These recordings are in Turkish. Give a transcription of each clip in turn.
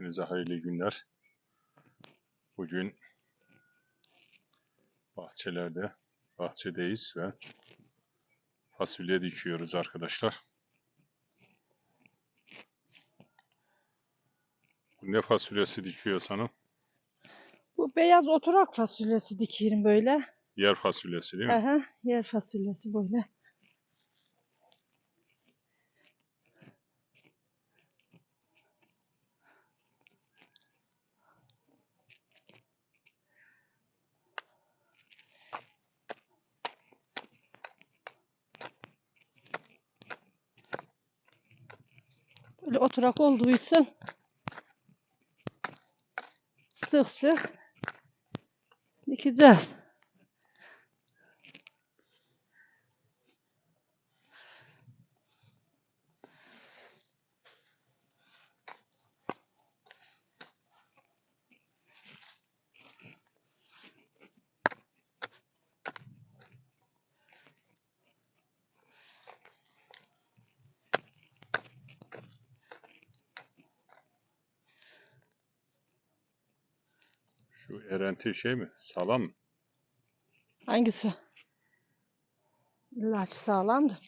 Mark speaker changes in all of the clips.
Speaker 1: Hepinize hayırlı günler. Bugün bahçelerde, bahçedeyiz ve fasulye dikiyoruz arkadaşlar. Bu ne fasulyesi dikiyor sana?
Speaker 2: Bu beyaz oturak fasulyesi dikiyorum böyle.
Speaker 1: Yer fasulyesi değil mi?
Speaker 2: Aha, yer fasulyesi böyle. Oturak olduğu için sık sık dikeceğiz.
Speaker 1: Şu erenti şey mi? Sağlam mı?
Speaker 2: Hangisi? İlaç sağlamdır.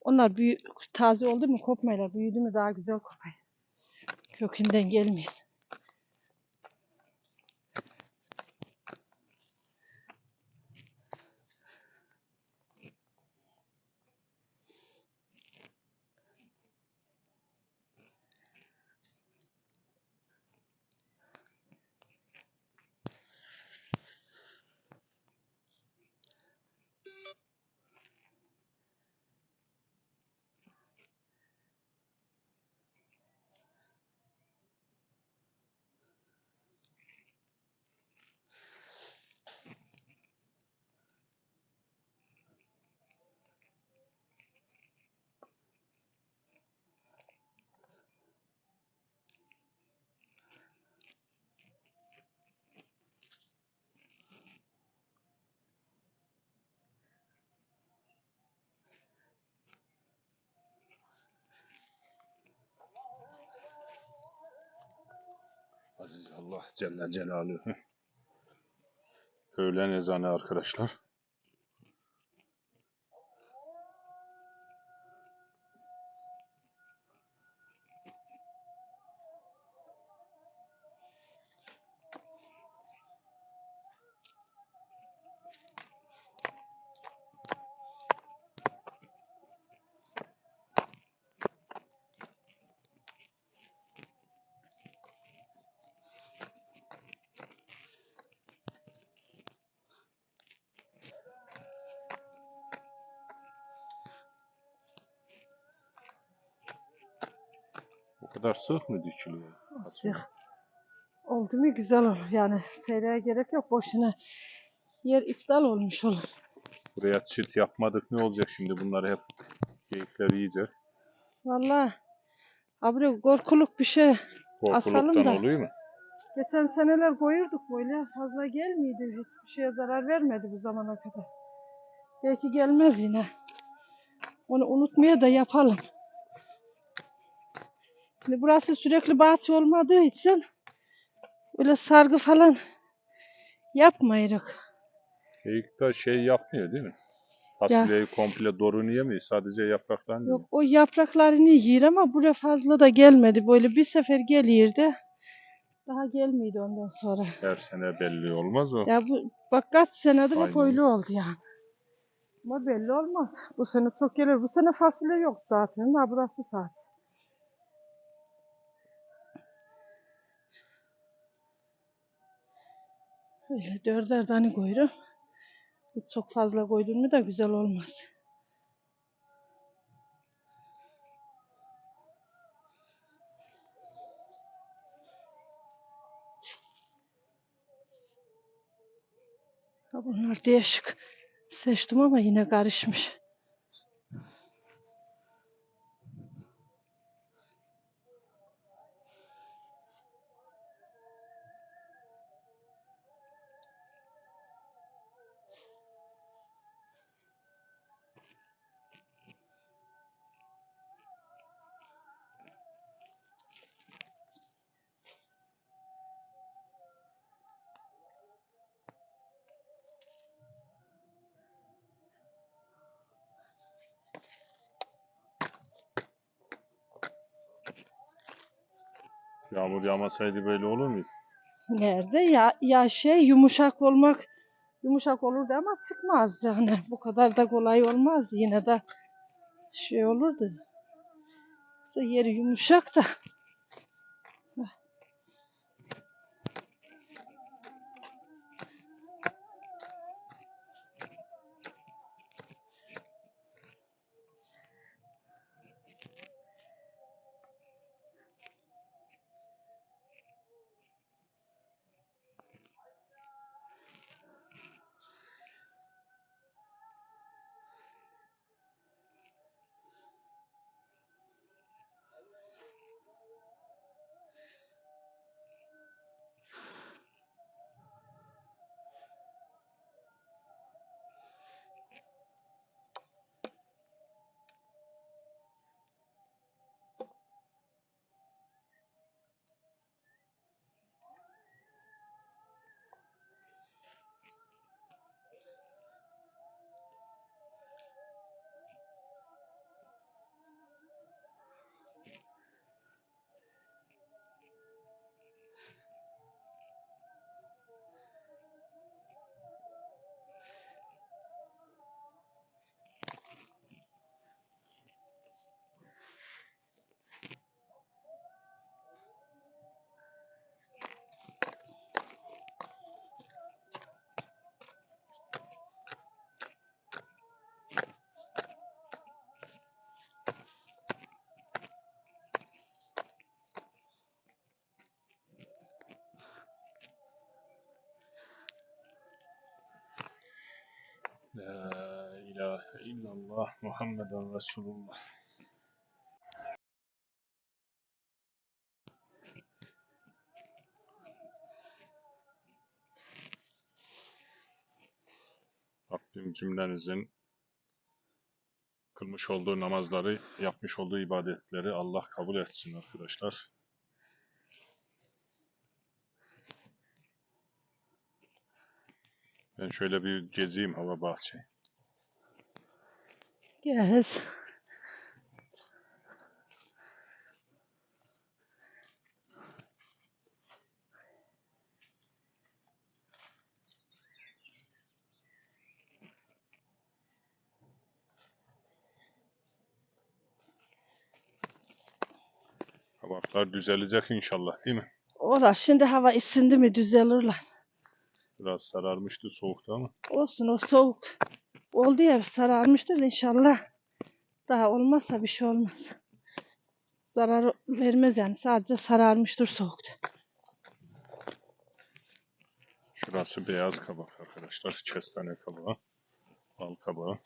Speaker 2: Onlar büyü, taze oldu mu kopmayla büyüdü mü daha güzel kopar. Kökünden gelmiyor.
Speaker 1: Aziz Allah Celle Celaluhu. Öğlen ezanı arkadaşlar. Kadar sık mı dikiliyor?
Speaker 2: Sık. Oldu mu güzel olur. Yani seyreye gerek yok. Boşuna yer iptal olmuş olur.
Speaker 1: Buraya çit yapmadık ne olacak şimdi bunları hep geyikler yiyecek.
Speaker 2: Vallahi abi korkuluk bir şey. Asalım da.
Speaker 1: oluyor mu?
Speaker 2: Geçen seneler koyurduk böyle. Fazla gelmiydi. Hiçbir şeye zarar vermedi bu zamana kadar. Belki gelmez yine. Onu unutmaya da yapalım. Şimdi burası sürekli bahçe olmadığı için öyle sargı falan yapmayırık.
Speaker 1: Geyik de şey yapmıyor değil mi? Fasulyeyi komple dorunu yemiyor. Sadece yapraklarını.
Speaker 2: Yok o yapraklarını yer ama buraya fazla da gelmedi. Böyle bir sefer gelirdi. Daha gelmedi ondan sonra.
Speaker 1: Her sene belli olmaz o.
Speaker 2: Ya bu bak kaç senedir hep
Speaker 1: Aynen.
Speaker 2: öyle oldu yani. Ama belli olmaz. Bu sene çok gelir. Bu sene fasulye yok zaten. Ha burası saat. Öyle dörder tane koyuyorum. Bu Çok fazla koydun mu da güzel olmaz. Bunlar değişik. Seçtim ama yine karışmış.
Speaker 1: Yağmasaydı böyle olur muydu?
Speaker 2: Nerede ya ya şey yumuşak olmak yumuşak olurdu ama çıkmazdı hani bu kadar da kolay olmazdı yine de şey olurdu. Yeri yumuşak da
Speaker 1: La ilahe illallah Muhammeden Resulullah. Rabbim cümlenizin kılmış olduğu namazları, yapmış olduğu ibadetleri Allah kabul etsin arkadaşlar. Ben şöyle bir gezeyim hava bahçe.
Speaker 2: gez.
Speaker 1: Havalar düzelecek inşallah değil mi?
Speaker 2: Ola şimdi hava ısındı mı düzelirler.
Speaker 1: Biraz sararmıştı soğukta ama.
Speaker 2: Olsun o soğuk. Oldu ya sararmıştır inşallah. Daha olmazsa bir şey olmaz. Zarar vermez yani sadece sararmıştır soğukta.
Speaker 1: Şurası beyaz kabak arkadaşlar. Kestane kabağı. Bal kabağı.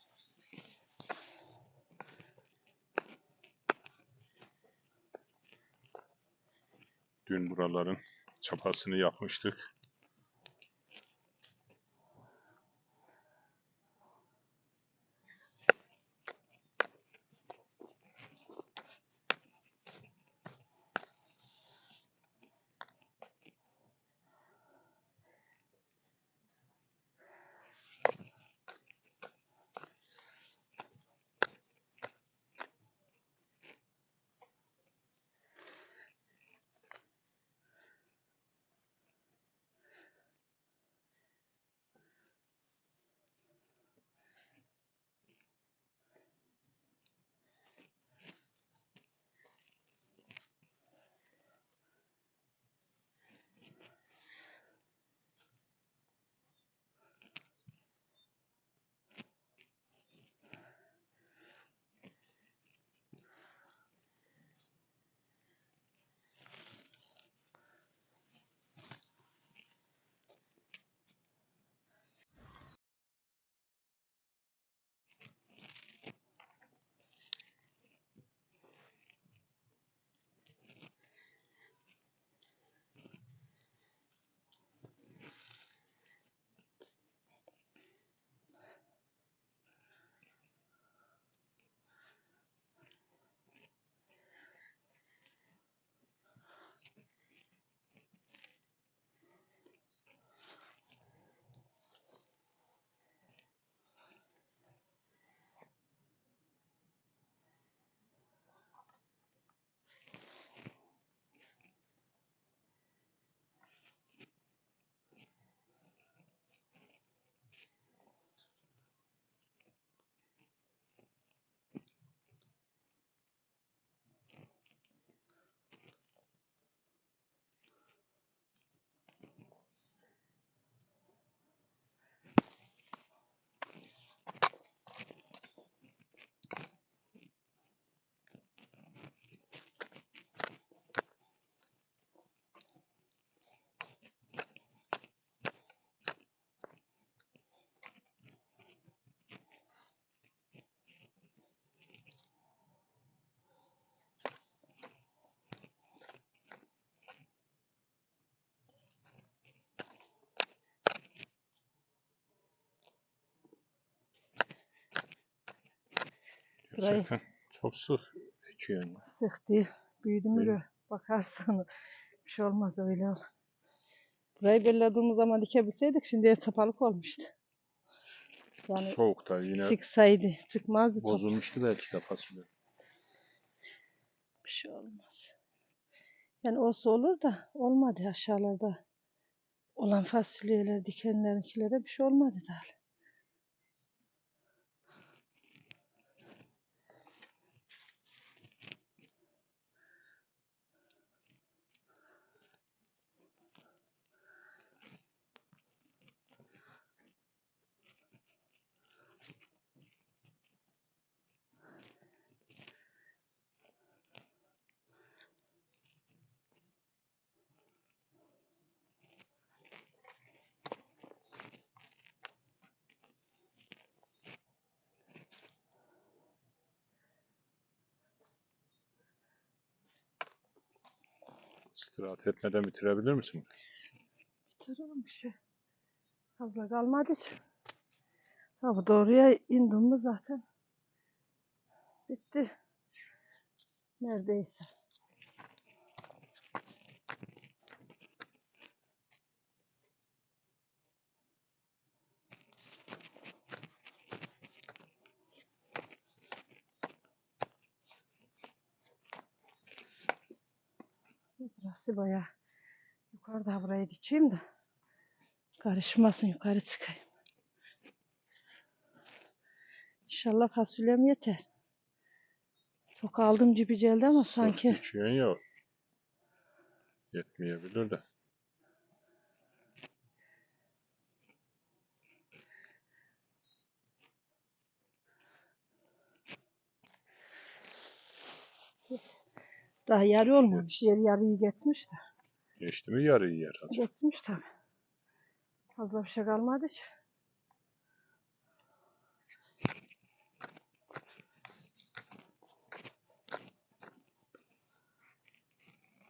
Speaker 1: Dün buraların çapasını yapmıştık. Gerçekten çok sık ekiyorsun. ya.
Speaker 2: Sık değil. Büyüdü mü. Bakarsın. Bir şey olmaz öyle olur. Burayı belirlediğimiz zaman dikebilseydik şimdiye çapalık olmuştu. Yani
Speaker 1: Soğukta yine
Speaker 2: çıksaydı çıkmazdı top.
Speaker 1: bozulmuştu belki de fasulye.
Speaker 2: Bir şey olmaz. Yani olsa olur da olmadı aşağılarda. Olan fasulyeler, dikenlerinkilere bir şey olmadı daha.
Speaker 1: İstirahat etmeden bitirebilir misin?
Speaker 2: Bitiririm bir şey. Abla kalmadı hiç. Ha bu doğruya indim mi zaten. Bitti. Neredeyse. Burası bayağı yukarıda burayı dikeyim de karışmasın yukarı çıkayım. İnşallah fasulyem yeter. Çok aldım gibi geldi ama sanki
Speaker 1: Sık dikiyorsun ya. Yetmeyebilir de.
Speaker 2: Daha yarı olmamış. Yer yarıyı geçmiş de.
Speaker 1: Geçti mi yarıyı yer. acaba.
Speaker 2: Geçmiş tabii. Fazla bir şey kalmadı ki.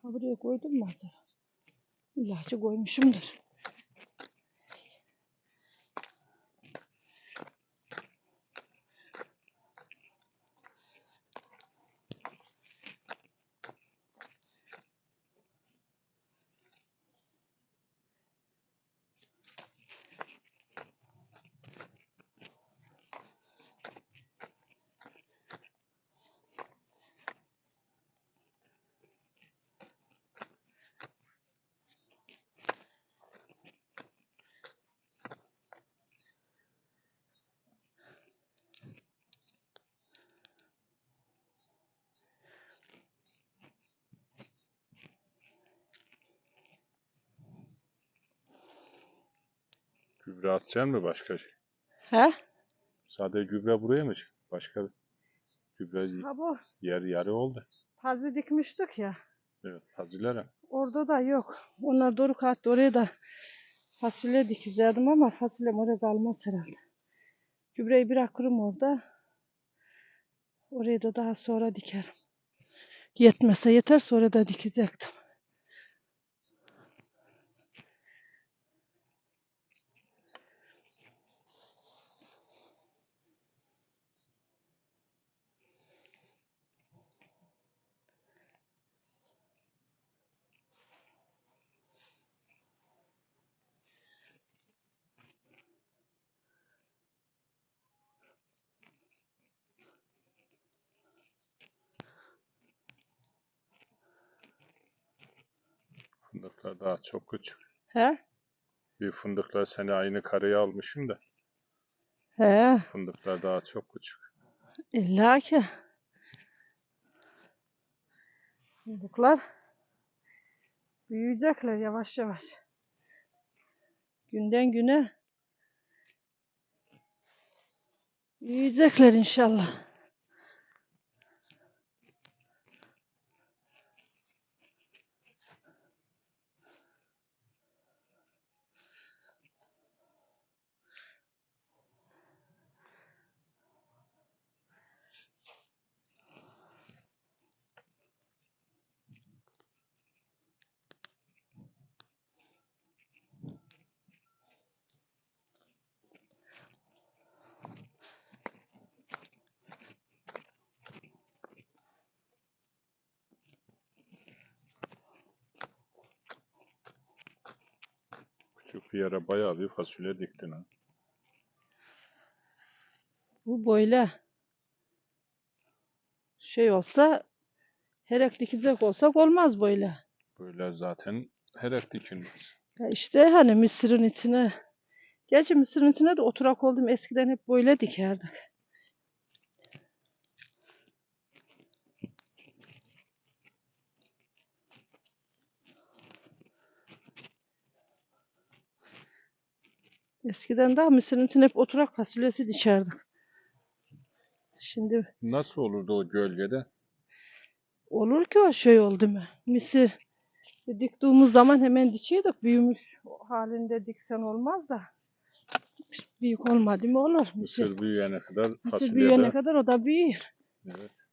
Speaker 2: Ha, Buraya koydum mu acaba? İlaçı koymuşumdur.
Speaker 1: Gübre atacaksın mı başka şey?
Speaker 2: He?
Speaker 1: Sadece gübre buraya mı? Başka gübre
Speaker 2: Ha bu
Speaker 1: yer yarı oldu.
Speaker 2: pazı dikmiştik ya.
Speaker 1: Evet. Hazilere.
Speaker 2: Orada da yok. Onlar doğru kattı. Oraya da fasulye dikecektim ama fasulyem oraya kalmaz herhalde. Gübreyi bırakırım orada. Oraya da daha sonra dikerim. Yetmese yeter sonra da dikecektim.
Speaker 1: Fındıklar daha çok küçük.
Speaker 2: He?
Speaker 1: Bir fındıklar seni aynı kareye almışım da.
Speaker 2: He.
Speaker 1: Fındıklar daha çok küçük.
Speaker 2: İlla ki. Fındıklar büyüyecekler yavaş yavaş. Günden güne büyüyecekler inşallah.
Speaker 1: Küçük bir yere bayağı bir fasulye diktin ha.
Speaker 2: Bu böyle şey olsa herek dikecek olsak olmaz böyle.
Speaker 1: Böyle zaten her ek dikilmez.
Speaker 2: Ya işte hani mısırın içine Gerçi mısırın içine de oturak oldum. Eskiden hep böyle dikerdik. Eskiden daha mısırın içine hep oturak fasulyesi dikerdik. Şimdi
Speaker 1: Nasıl olurdu o gölgede?
Speaker 2: olur ki o şey oldu mu? Mısır diktiğimiz zaman hemen dikiyorduk. Büyümüş halinde diksen olmaz da. Büyük olmadı mı olur. Mısır,
Speaker 1: Mısır büyüyene kadar
Speaker 2: mısır
Speaker 1: fasulye
Speaker 2: büyüyene kadar o da büyür.
Speaker 1: Evet.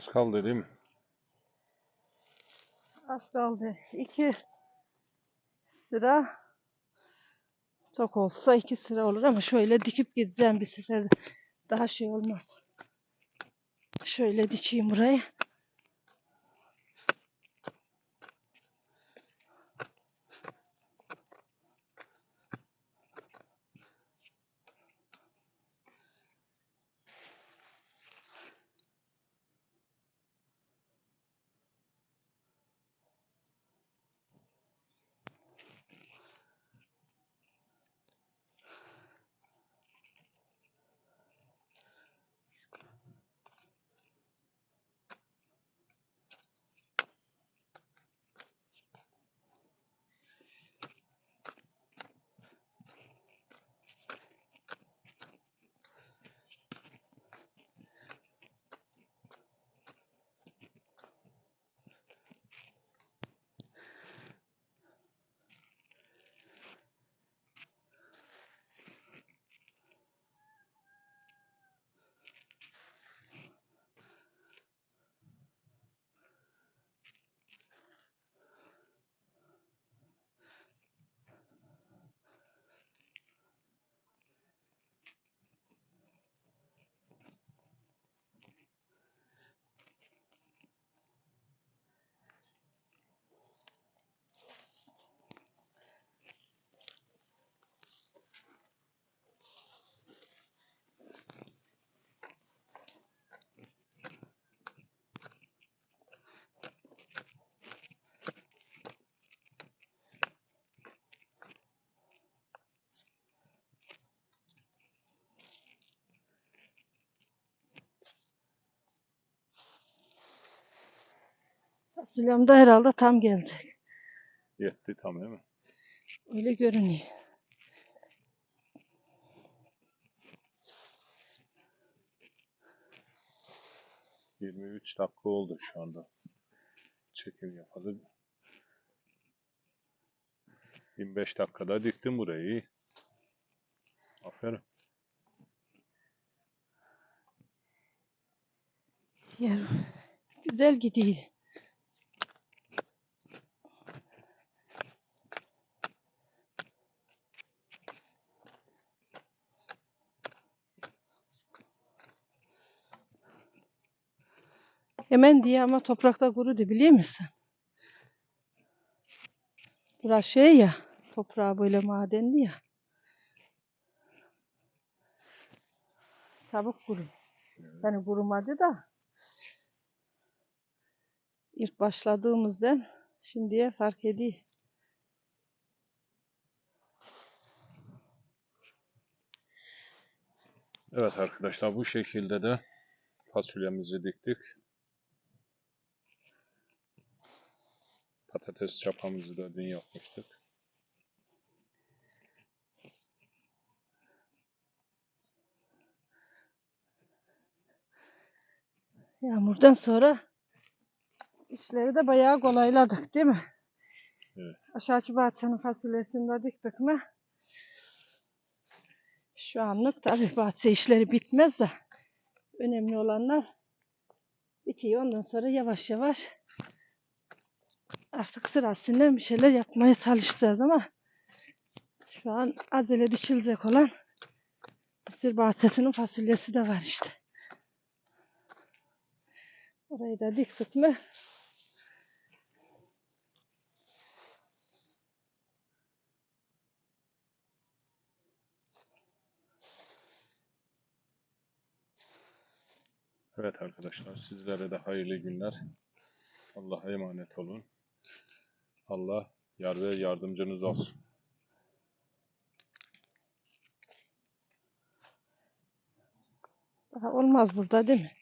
Speaker 1: Az kaldı değil mi?
Speaker 2: Az kaldı. İki sıra çok olsa iki sıra olur ama şöyle dikip gideceğim bir seferde. Daha şey olmaz. Şöyle dikeyim burayı. Fasulyem de herhalde tam gelecek.
Speaker 1: Yetti tam değil mi?
Speaker 2: Öyle görünüyor.
Speaker 1: Yirmi üç dakika oldu şu anda. Çekim yapalım. 25 dakikada diktim burayı. Aferin.
Speaker 2: Yer güzel gidiyor. Hemen diye ama toprakta kurudu biliyor musun? Burası şey ya, toprağı böyle madenli ya. Çabuk kurur. Yani kurumadı da ilk başladığımızdan şimdiye fark ediyor.
Speaker 1: Evet arkadaşlar bu şekilde de fasulyemizi diktik. Patates çapamızı da dün yapmıştık.
Speaker 2: Yağmurdan sonra işleri de bayağı kolayladık değil mi?
Speaker 1: Evet.
Speaker 2: Aşağıcı bahçenin fasulyesini de diktik mi? Şu anlık tabii bahçe işleri bitmez de önemli olanlar bitiyor. Ondan sonra yavaş yavaş artık sırasıyla bir şeyler yapmaya çalışacağız ama şu an acele dişilecek olan mısır bahçesinin fasulyesi de var işte. Orayı da diktik mi?
Speaker 1: Evet arkadaşlar sizlere de hayırlı günler. Allah'a emanet olun. Allah yar ve yardımcınız olsun.
Speaker 2: Daha olmaz burada değil mi?